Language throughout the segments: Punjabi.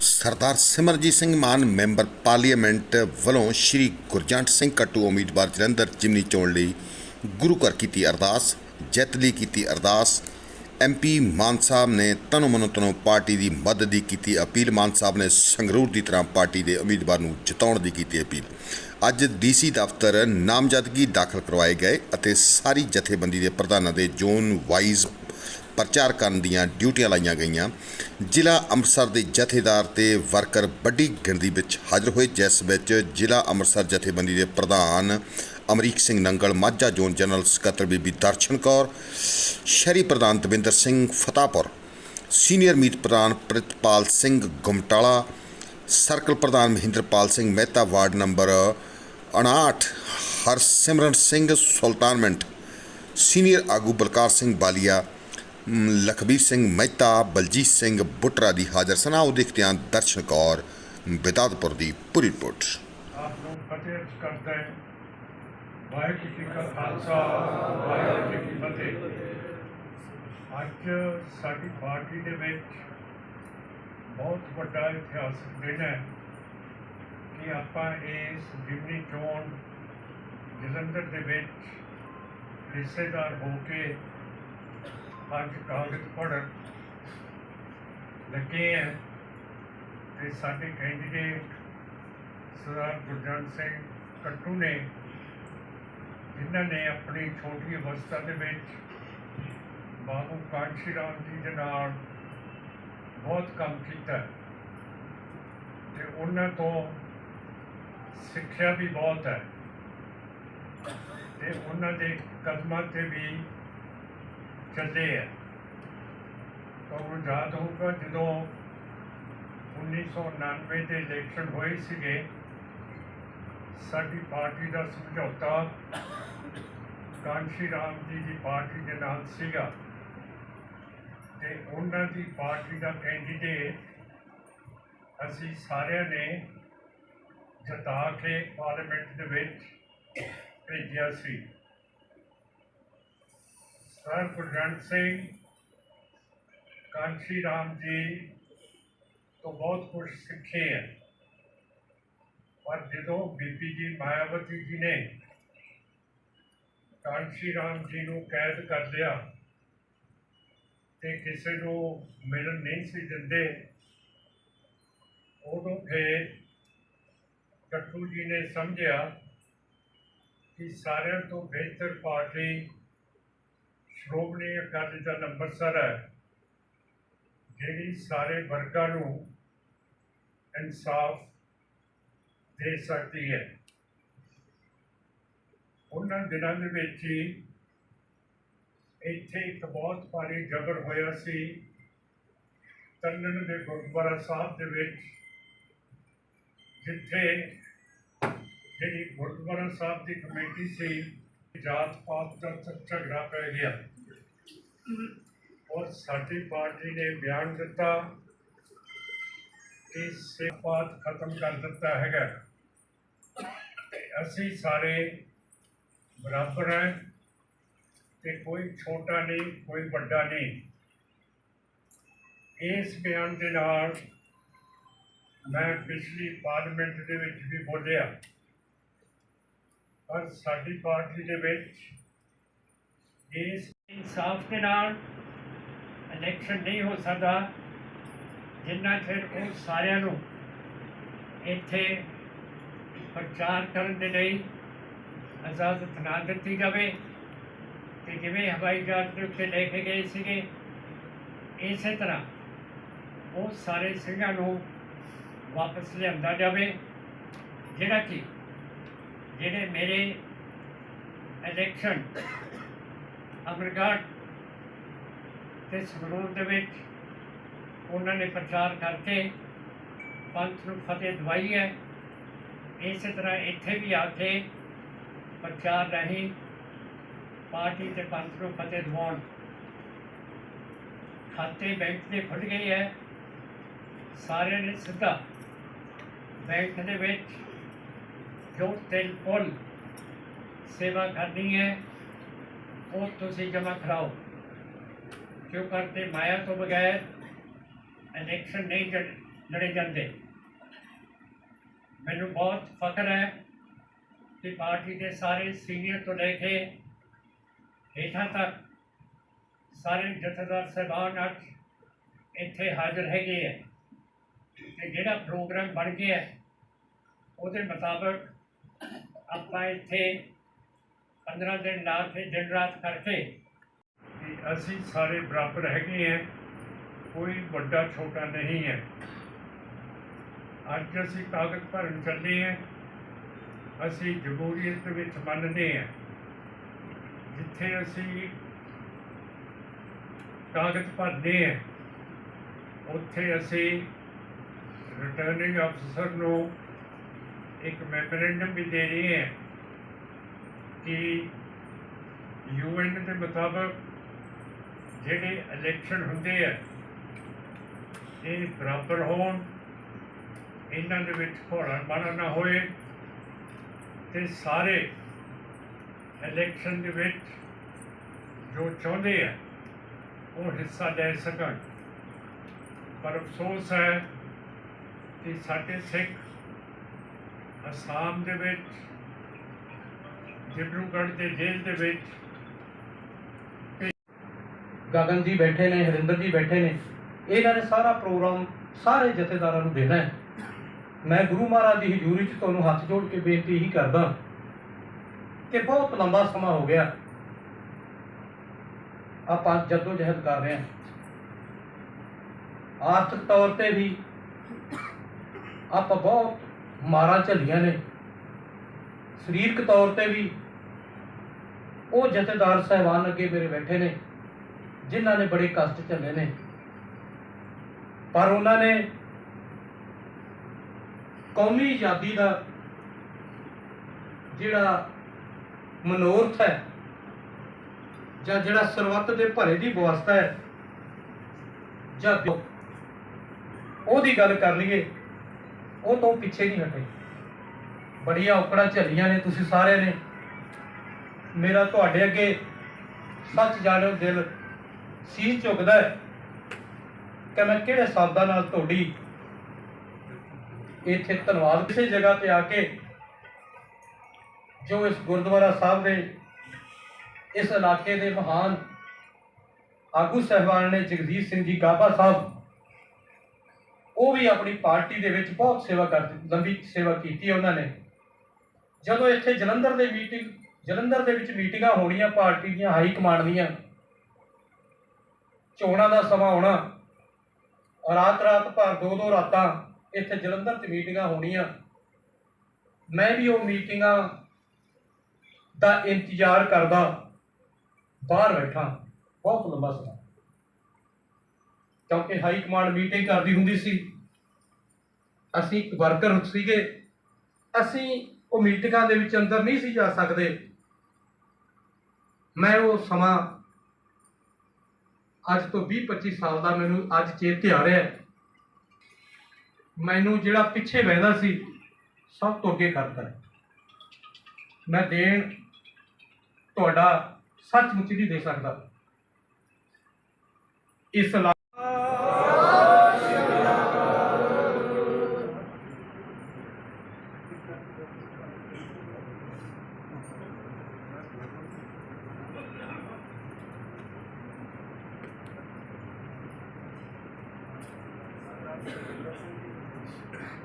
ਸਰਦਾਰ ਸਿਮਰਜੀਤ ਸਿੰਘ ਮਾਨ, ਮੈਂਬਰ ਪਾਰਲੀਮੈਂਟ ਵੱਲੋਂ ਸ਼੍ਰੀ ਗੁਰਜੰਟ ਸਿੰਘ ਕੱਟੂ ਉਮੀਦਵਾਰ ਜਲੰਧਰ ਜਿਮਨੀ ਚੋਣ ਲਈ ਗੁਰੂ ਘਰ ਕੀਤੀ ਅਰਦਾਸ, ਜਿੱਤ ਲਈ ਕੀਤੀ ਅਰਦਾਸ। ਐਮਪੀ ਮਾਨ ਸਾਹਿਬ ਨੇ ਤਨੋ ਮਨੋ ਤਨੋ ਪਾਰਟੀ ਦੀ ਮਦਦ ਦੀ ਕੀਤੀ ਅਪੀਲ। ਮਾਨ ਸਾਹਿਬ ਨੇ ਸੰਗਰੂਰ ਦੀ ਤਰ੍ਹਾਂ ਪਾਰਟੀ ਦੇ ਉਮੀਦਵਾਰ ਨੂੰ ਜਿਤਾਉਣ ਦੀ ਕੀਤੀ ਅਪੀਲ। ਅੱਜ ਡੀਸੀ ਦਫ਼ਤਰ ਨਾਮਜ਼ਦਗੀ ਦਾਖਲ ਕਰਵਾਏ ਗਏ ਅਤੇ ਸਾਰੀ ਜਥੇਬੰਦੀ ਦੇ ਪ੍ਰਧਾਨਾਂ ਦੇ ਜ਼ੋਨ ਵਾਈਜ਼ ਪ੍ਰਚਾਰ ਕਰਨ ਦੀਆਂ ਡਿਊਟੀਆਂ ਲਾਈਆਂ ਗਈਆਂ। ਜ਼ਿਲ੍ਹਾ ਅੰਮ੍ਰਿਤਸਰ ਦੇ ਜਥੇਦਾਰ ਤੇ ਵਰਕਰ ਵੱਡੀ ਗਿਣਤੀ ਵਿੱਚ ਹਾਜ਼ਰ ਹੋਏ, ਜਿਸ ਵਿੱਚ ਜ਼ਿਲ੍ਹਾ ਅੰਮ੍ਰਿਤਸਰ ਜਥੇਬੰਦੀ ਦੇ ਪ੍ਰਧਾਨ ਅਮਰੀਕ ਸਿੰਘ ਨੰਗਲ, ਮਾਝਾ ਜ਼ੋਨ ਜਨਰਲ ਸਕੱਤਰ ਬੀਬੀ ਦਰਸ਼ਨ ਕੌਰ, ਸ਼ਹਿਰੀ ਪ੍ਰਧਾਨ ਦਵਿੰਦਰ ਸਿੰਘ ਫਤਾਪੁਰ ਸੀਨੀਅਰ ਮੀਤ ਪ੍ਰਧਾਨ ਪ੍ਰਿਤਪਾਲ ਸਿੰਘ ਗੁਮਟਾਲਾ, ਸਰਕਲ ਪ੍ਰਧਾਨ ਮਹਿੰਦਰਪਾਲ ਸਿੰਘ ਮਹਿਤਾ, ਵਾਰਡ ਨੰਬਰ 59 ਹਰਸਿਮਰਨ ਸਿੰਘ ਸੁਲਤਾਨਮੈਂਟ ਸੀਨੀਅਰ ਆਗੂ ਬਲਕਾਰ ਸਿੰਘ ਬਾਲੀਆ ਲਖਬੀਰ ਸਿੰਘ ਮਹਿਤਾ, ਬਲਜੀਤ ਸਿੰਘ ਬੁੱਟਰਾ ਦੀ ਹਾਜ਼ਰ ਸਨ ਆਓ ਦੇਖਦੇ ਦਰਸ਼ਨ ਕੌਰ ਬਿਦਾਦਪੁਰ ਦੀ ਪੂਰੀ ਰਿਪੋਰਟ। ਆਪ ਨੂੰ ਫਤਿਹ ਕਰਦਾ ਹੈ। ਵਾਹਿਗੁਰੂ ਜੀ ਕਾ ਖਾਲਸਾ, ਵਾਹਿਗੁਰੂ ਜੀ ਕੀ ਫਤਿਹ। ਅੱਜ ਸਾਡੀ ਪਾਰਟੀ ਦੇ ਵਿੱਚ ਬਹੁਤ ਵੱਡਾ ਇਤਿਹਾਸਕ ਦਿਨ ਹੈ ਕਿ ਆਪਾਂ ਇਸ ਜਿਮਨੀ ਚੋਣ ਜਲੰਧਰ ਦੇ ਵਿੱਚ ਹਿੱਸੇਦਾਰ ਹੋ ਕੇ ਅੱਜ ਕਾਗਜ਼ ਪੜ੍ਹਨ ਲੱਗੇ ਹੈ ਤੇ ਸਾਡੇ ਕੈਂਡੀਡੇਟ ਸਰਦਾਰ ਗੁਰਜੰਟ ਸਿੰਘ ਕੱਟੂ ਨੇ, ਜਿਨ੍ਹਾਂ ਨੇ ਆਪਣੀ ਛੋਟੀ ਅਵਸਥਾ ਦੇ ਵਿੱਚ ਬਾਬੂ ਕਾਂਸ਼ੀ ਰਾਮ ਜੀ ਦੇ ਨਾਲ ਬਹੁਤ ਕੰਮ ਕੀਤਾ। ਤੇ ਉਹਨਾਂ ਤੋਂ ਸਿੱਖਿਆ ਵੀ ਬਹੁਤ ਹੈ। ਤੇ ਉਹਨਾਂ ਦੇ ਕਦਮਾਂ ਤੇ ਵੀ ਚੱਲੇ ਹੈ ਤੁਹਾਨੂੰ ਯਾਦ ਹੋਊਗਾ ਜਦੋਂ 1999 ਦੇ ਇਲੈਕਸ਼ਨ ਹੋਏ ਸੀਗੇ। ਸਾਡੀ ਪਾਰਟੀ ਦਾ ਸਮਝੌਤਾ ਕਾਂਸ਼ੀ ਰਾਮ ਜੀ ਦੀ ਪਾਰਟੀ ਦੇ ਨਾਲ ਸੀਗਾ। ਤੇ ਉਹਨਾਂ ਦੀ ਪਾਰਟੀ ਦਾ ਕੈਂਡੀਡੇਟ ਅਸੀਂ ਸਾਰਿਆਂ ਨੇ ਜਤਾ ਕੇ ਪਾਰਲੀਮੈਂਟ ਦੇ ਵਿੱਚ ਭੇਜਿਆ ਸੀ। ਸਰ ਗੁਰਜੰਟ ਸਿੰਘ, ਕਾਂਸ਼ੀ ਰਾਮ ਜੀ ਤੋਂ ਬਹੁਤ ਕੁਝ ਸਿੱਖੇ ਹੈ ਪਰ ਜਦੋਂ ਬੀਬੀ ਜੀ ਮਾਇਆਵਤੀ ਜੀ ਨੇ ਕਾਂਸ਼ੀ ਰਾਮ ਜੀ ਨੂੰ ਕੈਦ ਕਰ ਲਿਆ ਤੇ ਕਿਸੇ ਨੂੰ ਮਿਲਣ ਨਹੀਂ ਸੀ ਦਿੰਦੇ, ਉਦੋਂ ਫਿਰ ਕੱਟੂ ਜੀ ਨੇ ਸਮਝਿਆ ਕਿ ਸਾਰਿਆਂ ਤੋਂ ਬਿਹਤਰ ਪਾਰਟੀ ਸ਼੍ਰੋਮਣੀ ਅਕਾਲੀ ਦਲ ਅੰਮ੍ਰਿਤਸਰ ਹੈ, ਜਿਹੜੀ ਸਾਰੇ ਵਰਗਾਂ ਨੂੰ ਇਨਸਾਫ ਦੇ ਸਕਦੀ ਹੈ। ਉਹਨਾਂ ਦਿਨਾਂ ਦੇ ਵਿੱਚ ਹੀ ਇੱਥੇ ਇੱਕ ਬਹੁਤ ਭਾਰੀ ਜਬਰ ਹੋਇਆ ਸੀ। ਤੰਨਨ ਦੇ ਗੁਰਦੁਆਰਾ ਸਾਹਿਬ ਦੇ ਵਿੱਚ, ਜਿੱਥੇ ਜਿਹੜੀ ਗੁਰਦੁਆਰਾ ਸਾਹਿਬ ਦੀ ਕਮੇਟੀ ਸੀ ਜਾਤ ਪਾਤ ਦਾ ਝਗੜਾ ਪੈ ਗਿਆ। ਔਰ ਸਾਡੀ ਪਾਰਟੀ ਨੇ ਬਿਆਨ ਦਿੱਤਾ ਕਿ ਸਿਫਾਤ ਖਤਮ ਕਰ ਦਿੱਤਾ ਹੈਗਾ। ਅਸੀਂ ਸਾਰੇ ਬਰਾਬਰ ਹੈ ਤੇ ਕੋਈ ਛੋਟਾ ਨਹੀਂ, ਕੋਈ ਵੱਡਾ ਨਹੀਂ। ਇਸ ਬਿਆਨ ਦੇ ਨਾਲ ਮੈਂ ਪਿਛਲੀ ਪਾਰਲੀਮੈਂਟ ਦੇ ਵਿੱਚ ਵੀ ਬੋਲਿਆ, ਪਰ ਸਾਡੀ ਪਾਰਟੀ ਦੇ ਵਿੱਚ ਇਸ ਇਨਸਾਫ ਦੇ ਨਾਲ ਇਲੈਕਸ਼ਨ ਨਹੀਂ ਹੋ ਸਕਦਾ, ਜਿੰਨਾ ਚਿਰ ਉਹ ਸਾਰਿਆਂ ਨੂੰ ਇੱਥੇ ਪ੍ਰਚਾਰ ਕਰਨ ਦੇ ਲਈ ਇਜਾਜ਼ਤ ਨਾ ਦਿੱਤੀ ਜਾਵੇ ਤੇ ਜਿਵੇਂ ਹਵਾਈ ਜਹਾਜ਼ ਦੇ ਉੱਤੇ ਲੈ ਕੇ ਗਏ ਸੀਗੇ, ਇਸੇ ਤਰ੍ਹਾਂ ਉਹ ਸਾਰੇ ਸਿੰਘਾਂ ਨੂੰ ਵਾਪਸ ਲਿਆਂਦਾ ਜਾਵੇ, ਜਿਹੜਾ ਕਿ ਜਿਹੜੇ ਮੇਰੇ ਇਲੈਕਸ਼ਨ ਅਮਰਗੜ੍ਹ ਤੇ ਸੰਗਰੂਰ ਦੇ ਵਿੱਚ ਉਹਨਾਂ ਨੇ ਪ੍ਰਚਾਰ ਕਰਕੇ ਪੰਥ ਨੂੰ ਫਤਿਹ ਦਵਾਈ ਹੈ। ਇਸੇ ਤਰ੍ਹਾਂ ਇੱਥੇ ਵੀ ਆ ਕੇ ਪ੍ਰਚਾਰ ਰਾਹੀਂ ਪਾਰਟੀ ਤੇ ਪੰਥ ਨੂੰ ਫਤਿਹ ਦਵਾਉਣ ਖਾਤੇ ਬੈਂਕ ਦੇ ਖੁੱਲ ਗਏ ਹੈ। ਸਾਰਿਆਂ ਨੇ ਸਿੱਧਾ ਬੈਂਕ ਦੇ ਵਿੱਚ ਜੋ ਟੈਲੀਫੋਨ ਸੇਵਾ ਕਰਨੀ ਹੈ। ਉਹ ਤੁਸੀਂ ਜਮ੍ਹਾਂ ਕਰਾਓ। ਕਿਉਂ ਕਰਤੇ ਮਾਇਆ ਤੋਂ ਬਗੈਰ ਇਲੈਕਸ਼ਨ ਨਹੀਂ ਲੜੇ ਜਾਂਦੇ। ਮੈਨੂੰ ਬਹੁਤ ਫਖਰ ਹੈ ਕਿ ਪਾਰਟੀ ਦੇ ਸਾਰੇ ਸੀਨੀਅਰ ਤੋਂ ਲੈ ਕੇ ਹੇਠਾਂ ਤੱਕ ਸਾਰੇ ਜਥੇਦਾਰ ਸਾਹਿਬਾਨ ਅੱਜ ਇੱਥੇ ਹਾਜ਼ਰ ਹੈਗੇ ਹੈ ਤੇ ਜਿਹੜਾ ਪ੍ਰੋਗਰਾਮ ਬਣ ਗਿਆ, ਉਹਦੇ ਮੁਤਾਬਕ ਆਪਾਂ ਇੱਥੇ 15 ਦਿਨ ਲਾ ਕੇ ਦਿਨ ਰਾਤ ਕਰਕੇ ਕਿ ਅਸੀਂ ਸਾਰੇ ਬਰਾਬਰ ਹੈਗੇ ਹਾਂ, ਕੋਈ ਵੱਡਾ ਛੋਟਾ ਨਹੀਂ ਹੈ। ਅੱਜ ਅਸੀਂ ਕਾਗਜ਼ ਭਰਨ ਚੱਲੇ ਹਾਂ, ਅਸੀਂ ਜਮਹੂਰੀਅਤ ਵਿੱਚ ਮੰਨਦੇ ਹਾਂ, ਜਿੱਥੇ ਅਸੀਂ ਕਾਗਜ਼ ਭਰਦੇ ਹਾਂ, ਉੱਥੇ ਅਸੀਂ ਰਿਟਰਨਿੰਗ ਅਫਸਰ ਨੂੰ ਇੱਕ ਮੈਮੋਰੈਂਡਮ ਵੀ ਦੇ ਰਹੇ ਹਾਂ। ਕਿ ਯੂਐਨ ਦੇ ਮੁਤਾਬਕ ਜਿਹੜੇ ਇਲੈਕਸ਼ਨ ਹੁੰਦੇ ਆ, ਇਹ ਬਰਾਬਰ ਹੋਣ, ਇਹਨਾਂ ਦੇ ਵਿੱਚ ਘੋੜਾ ਮਾਰਾ ਨਾ ਹੋਏ ਤੇ ਸਾਰੇ ਇਲੈਕਸ਼ਨ ਦੇ ਵਿੱਚ ਜੋ ਚਾਹੁੰਦੇ ਆ, ਉਹ ਹਿੱਸਾ ਲੈ ਸਕਣ। ਪਰ ਅਫਸੋਸ ਹੈ ਕਿ ਸਾਡੇ ਸਿੱਖ ਅਸਾਮ ਦੇ ਵਿੱਚ ਡਿਬਰੂਗੜ੍ਹ ਦੇ ਜੇਲ੍ਹ ਦੇ ਵਿੱਚ ਗਗਨ ਜੀ ਬੈਠੇ ਨੇ, ਹਰਿੰਦਰ ਜੀ ਬੈਠੇ ਨੇ। ਇਹਨਾਂ ਨੇ ਸਾਰਾ ਪ੍ਰੋਗਰਾਮ ਸਾਰੇ ਜਥੇਦਾਰਾਂ ਨੂੰ ਦੇਣਾ ਹੈ। ਮੈਂ ਗੁਰੂ ਮਹਾਰਾਜ ਦੀ ਹਜ਼ੂਰੀ 'ਚ ਤੁਹਾਨੂੰ ਹੱਥ ਜੋੜ ਕੇ ਬੇਨਤੀ ਹੀ ਕਰਦਾ ਕਿ ਬਹੁਤ ਲੰਬਾ ਸਮਾਂ ਹੋ ਗਿਆ। ਆਪਾਂ ਜੱਦੋ ਜਹਿਦ ਕਰ ਰਹੇ ਹਾਂ। ਆਰਥਿਕ ਤੌਰ ਤੇ ਵੀ ਆਪਾਂ ਬਹੁਤ ਮਾਰਾਂ ਝੱਲੀਆਂ ਨੇ। ਸਰੀਰਕ ਤੌਰ ਤੇ ਵੀ ਉਹ ਜਥੇਦਾਰ ਸਹਿਬਾਨ ਅੱਗੇ ਮੇਰੇ ਬੈਠੇ ਨੇ, ਜਿਨ੍ਹਾਂ ਨੇ ਬੜੇ ਕਸ਼ਟ ਝੱਲੇ ਨੇ। ਪਰ ਉਹਨਾਂ ਨੇ ਕੌਮੀ ਆਜ਼ਾਦੀ ਦਾ ਜਿਹੜਾ ਮਨੋਰਥ ਹੈ ਜਾਂ ਜਿਹੜਾ ਸਰਵੱਤ ਦੇ ਭਰੇ ਦੀ ਵਿਵਸਥਾ ਹੈ, ਜਾਂ ਜੋ- ਉਹਦੀ ਗੱਲ ਕਰ ਲਈਏ, ਉਹ ਤੋਂ ਪਿੱਛੇ ਨਹੀਂ ਹਟੇ। ਬੜੀਆਂ ਔਕੜਾਂ ਝੱਲੀਆਂ ਨੇ ਤੁਸੀਂ ਸਾਰਿਆਂ ਨੇ। ਮੇਰਾ ਤੁਹਾਡੇ ਅੱਗੇ ਸੱਚ ਜਾਣੋ ਦਿਲ ਸੀਸ ਝੁਕਦਾ ਹੈ ਕਿ ਮੈਂ ਕਿਹੜੇ ਸ਼ਬਦਾਂ ਨਾਲ ਤੁਹਾਡੀ ਇੱਥੇ ਧੰਨਵਾਦ। ਕਿਸੇ ਜਗ੍ਹਾ ਤੇ ਆ ਕੇ ਜੋ ਇਸ ਗੁਰਦੁਆਰਾ ਸਾਹਿਬ ਦੇ, ਇਸ ਇਲਾਕੇ ਦੇ ਮਹਾਨ ਆਗੂ ਸਹਿਬਾਨ ਨੇ ਜਗਦੀਸ਼ ਸਿੰਘ ਜੀ ਗਾਬਾ ਸਾਹਿਬ, ਉਹ ਵੀ ਆਪਣੀ ਪਾਰਟੀ ਦੇ ਵਿੱਚ ਬਹੁਤ ਸੇਵਾ ਕਰ ਲੰਬੀ ਸੇਵਾ ਕੀਤੀ ਹੈ ਉਹਨਾਂ ਨੇ। ਜਦੋਂ ਇੱਥੇ ਜਲੰਧਰ ਦੇ ਮੀਟਿੰਗ, ਜਲੰਧਰ ਦੇ ਵਿੱਚ ਮੀਟਿੰਗਾਂ ਹੋਣੀਆਂ, ਪਾਰਟੀ ਦੀਆਂ, ਹਾਈ ਕਮਾਂਡ ਦੀਆਂ, ਚੋਣਾਂ ਦਾ ਸਮਾਂ ਆਉਣਾ, ਰਾਤ ਰਾਤ ਭਰ ਦੋ ਦੋ ਰਾਤਾਂ ਇੱਥੇ ਜਲੰਧਰ 'ਚ ਮੀਟਿੰਗਾਂ ਹੋਣੀਆਂ, ਮੈਂ ਵੀ ਉਹ ਮੀਟਿੰਗਾਂ ਦਾ ਇੰਤਜ਼ਾਰ ਕਰਦਾ, ਬਾਹਰ ਬੈਠਾ। ਬਹੁਤ ਲੰਬਾ ਸਮਾਂ। ਕਿਉਂਕਿ ਹਾਈ ਕਮਾਂਡ ਮੀਟਿੰਗ ਕਰਦੀ ਹੁੰਦੀ ਸੀ। ਅਸੀਂ ਇੱਕ ਵਰਕਰ ਸੀਗੇ। ਅਸੀਂ ਉਹ ਮੀਟਿੰਗਾਂ ਦੇ ਵਿੱਚ ਅੰਦਰ ਨਹੀਂ ਸੀ ਜਾ ਸਕਦੇ। ਮੈਂ ਉਹ ਸਮਾਂ ਅੱਜ ਤੋਂ 20 25 ਸਾਲ ਦਾ ਮੈਨੂੰ ਅੱਜ ਚੇਤੇ ਆ ਰਿਹਾ ਮੈਨੂੰ ਜਿਹੜਾ ਪਿੱਛੇ ਬਹਿੰਦਾ ਸੀ, ਸਭ ਤੋਂ ਅੱਗੇ ਕਰਦਾ ਮੈਂ ਦੇਣ ਤੁਹਾਡਾ ਸੱਚਮੁੱਚ ਨਹੀਂ ਦੇ ਸਕਦਾ। ਇਸ ਲਾ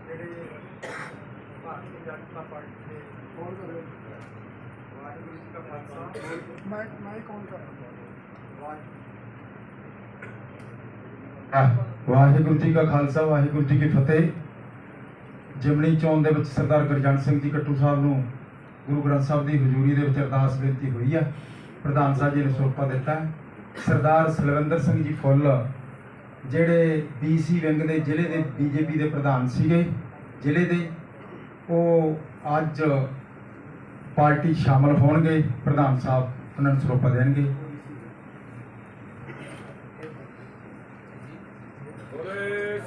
ਜਿਹੜੇ ਭਾਰਤੀ ਜਨਤਾ ਪਾਰਟੀ ਦੇ ਕੌਣ ਕਰ ਰਿਹਾ ਵਾਹਿਗੁਰੂ ਜੀ ਕਾ ਖਾਲਸਾ ਮੈਂ ਮੈਂ ਕੌਣ ਕਰ ਰਿਹਾ ਵਾਹਿਗੁਰੂ ਜੀ ਕਾ ਖਾਲਸਾ ਵਾਹਿਗੁਰੂ ਜੀ ਕੀ ਫਤਿਹ। ਜਿਮਣੀ ਚੌਨ ਦੇ ਵਿੱਚ ਸਰਦਾਰ ਗੁਰਜੰਟ ਸਿੰਘ ਜੀ ਕੱਟੂ ਸਾਹਿਬ ਨੂੰ ਗੁਰੂ ਗ੍ਰੰਥ ਸਾਹਿਬ ਦੀ ਹਜ਼ੂਰੀ ਦੇ ਵਿੱਚ ਅਰਦਾਸ ਬੇਨਤੀ ਹੋਈ ਆ। ਪ੍ਰਧਾਨ ਸਾਹਿਬ ਜੀ ਨੇ ਸੋਪਾ ਦਿੱਤਾ। ਸਰਦਾਰ ਸਲਵਿੰਦਰ ਸਿੰਘ ਜੀ ਫੁੱਲ, ਜਿਹੜੇ ਬੀਸੀ ਵਿੰਗ ਦੇ ਜ਼ਿਲ੍ਹੇ ਦੇ ਬੀਜੇਪੀ ਦੇ ਪ੍ਰਧਾਨ ਸੀਗੇ, ਜ਼ਿਲ੍ਹੇ ਦੇ ਉਹ ਅੱਜ ਪਾਰਟੀ ਸ਼ਾਮਲ ਹੋਣਗੇ ਪ੍ਰਧਾਨ ਸਾਹਿਬ ਉਹਨਾਂ ਨੂੰ ਸਰੋਪਾ ਦੇਣਗੇ।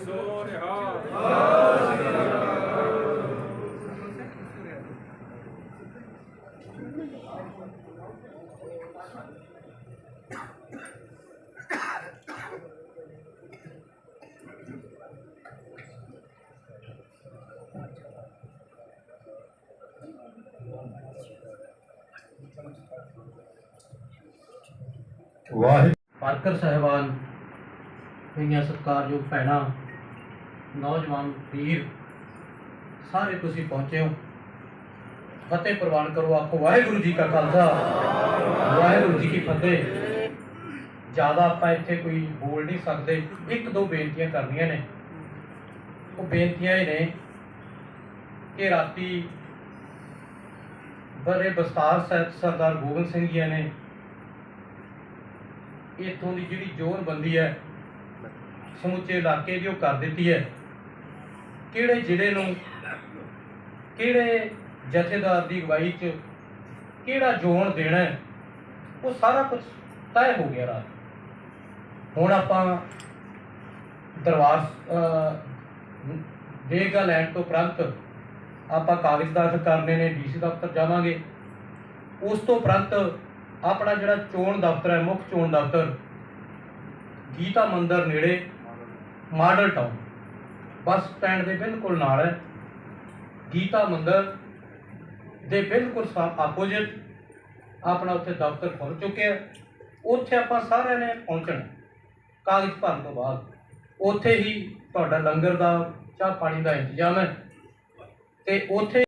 ਸੋਨਿਹਾ ਵਾਹਿਗੁਰੂ। ਪਾਰਕਰ ਸਾਹਿਬਾਨ ਮੇਰੀਆਂ ਸਤਿਕਾਰਯੋਗ ਭੈਣਾਂ, ਨੌਜਵਾਨ ਵੀਰ, ਸਾਰੇ ਤੁਸੀਂ ਪਹੁੰਚੇ ਹੋ। ਫਤਿਹ ਪ੍ਰਵਾਨ ਕਰੋ, ਆਖੋ ਵਾਹਿਗੁਰੂ ਜੀ ਕਾ ਖਾਲਸਾ। ਵਾਹਿਗੁਰੂ ਜੀ ਕੀ ਫਤਿਹ। ਜ਼ਿਆਦਾ ਆਪਾਂ ਇੱਥੇ ਕੋਈ ਬੋਲ ਨਹੀਂ ਸਕਦੇ। ਇੱਕ ਦੋ ਬੇਨਤੀਆਂ ਕਰਨੀਆਂ ਨੇ। ਉਹ ਬੇਨਤੀਆਂ ਇਹ ਨੇ ਕਿ ਰਾਤੀ ਬਰੇ ਬਸਤਾਰ ਸਾਹਿਬ ਸਰਦਾਰ ਗੋਬਿੰਦ ਸਿੰਘ ਜੀ ਨੇ ਇੱਥੋਂ ਦੀ ਜਿਹੜੀ ਜੋਰਬੰਦੀ ਹੈ, ਸਮੁੱਚੇ ਇਲਾਕੇ ਦੀ ਉਹ ਕਰ ਦਿੱਤੀ ਹੈ। ਕਿਹੜੇ ਜ਼ਿਲ੍ਹੇ ਨੂੰ, ਕਿਹੜੇ ਜਥੇਦਾਰ ਦੀ ਅਗਵਾਈ 'ਚ, ਕਿਹੜਾ ਜ਼ੋਨ ਦੇਣਾ ਹੈ, ਉਹ ਸਾਰਾ ਕੁਝ ਤੈਅ ਹੋ ਗਿਆ ਰਾਤ। ਹੁਣ ਆਪਾਂ ਦਰਬਾਰ ਦੇਗਾ ਲੈਣ ਤੋਂ ਉਪਰੰਤ ਆਪਾਂ ਕਾਗਜ਼ ਦਾਖਲ ਕਰਨੇ ਨੇ, ਡੀਸੀ ਦਫ਼ਤਰ ਜਾਵਾਂਗੇ। ਉਸ ਤੋਂ ਉਪਰੰਤ ਆਪਣਾ ਜਿਹੜਾ ਚੋਣ ਦਫ਼ਤਰ ਹੈ, ਮੁੱਖ ਚੋਣ ਦਫ਼ਤਰ, ਗੀਤਾ ਮੰਦਰ ਨੇੜੇ ਮਾਡਲ ਟਾਊਨ। ਬੱਸ ਸਟੈਂਡ ਦੇ ਬਿਲਕੁਲ ਨਾਲ ਹੈ। ਗੀਤਾ ਮੰਦਰ ਦੇ ਬਿਲਕੁਲ ਆਪੋਜ਼ਿਟ ਆਪਣਾ ਉੱਥੇ ਦਫ਼ਤਰ ਖੁੱਲ ਚੁੱਕਿਆ ਉੱਥੇ ਆਪਾਂ ਸਾਰਿਆਂ ਨੇ ਪਹੁੰਚਣਾ ਕਾਗਜ਼ ਭਰਨ ਤੋਂ ਬਾਅਦ। ਉੱਥੇ ਹੀ ਤੁਹਾਡਾ ਲੰਗਰ ਦਾ ਚਾਹ ਪਾਣੀ ਦਾ ਇੰਤਜ਼ਾਮ ਹੈ। ਤੇ ਉੱਥੇ